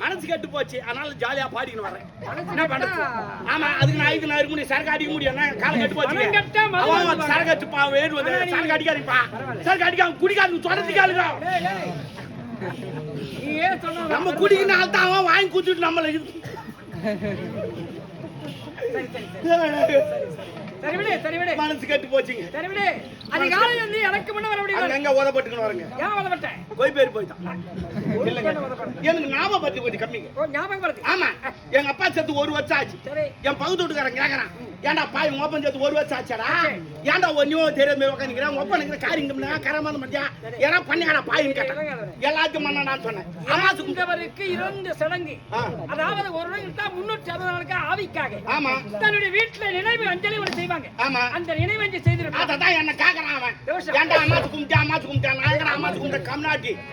மனசு கெட்டு போச்சு. அதனால ஜாலியா பாடிக்கின்னு வரேன் என்ன பண்றது? ஆமா அதுக்கு நான் இதுக்கு நான் இருக்க முடியும். சரக்கு அடிக்க முடியும். காலம் கெட்டு போச்சு. சரக்கு அடிச்சுப்பா வந்து சரக்கு அடிக்காதீப்பா சரக்கு அடிக்காம குடிக்காது ஏன் சொன்ன நம்ம குடிக்கிற தான் அவன் வாங்கி குடிச்சிட்டு நம்மள மனசு கெட்டு போச்சுங்க. சரி விடு அதிகாலை வந்து எனக்கு முன்ன வர முடியும் எங்க ஓதப்பட்டுக்கணும் வரங்க. ஏன் வளப்பட்டேன் கோய் பேர் போயிட்டான். இல்லைங்க. எனக்கு ஞாபகம் பத்தி கொஞ்சம் கம்மிங்க. ஞாபகம் ஆமா. எங்க அப்பா செத்து ஒரு வருஷம் ஆச்சு. என் பகுதி வீட்டுக்காரன் கேக்குறான். ஏன்டா பாய் உங்க அப்பன் செத்து ஒரு வருஷம் ஆச்சாடா? ஏன்டா ஒன்னும் தெரியாத மாதிரி உட்காந்துக்கிறேன் உங்க அப்பா நிக்கிற காரியம் கரமான மத்தியா? ஏன்னா பண்ணிக்கடா பாயின்னு கேட்டேன். எல்லாத்தையும் பண்ண நான் சொன்னேன். இறந்தவருக்கு இரண்டு சடங்கு. அதாவது ஒரு இருந்தா முன்னூற்றி அறுபது நாளுக்கு ஆவிக்காக. ஆமா. தன்னுடைய வீட்டுல நினைவு அஞ்சலி ஒன்று செய்வாங்க. ஆமா. அந்த நினைவு அஞ்சலி செய்திருப்பாங்க அதான் என்ன கேக்குறான் அவன். ஏன்டா அம்மாச்சு கும்பிட்டா அம்மாச்சு கும்பிட்டா நான் அம்மாச்சு கும்பிட்ட கம்நாட்டி.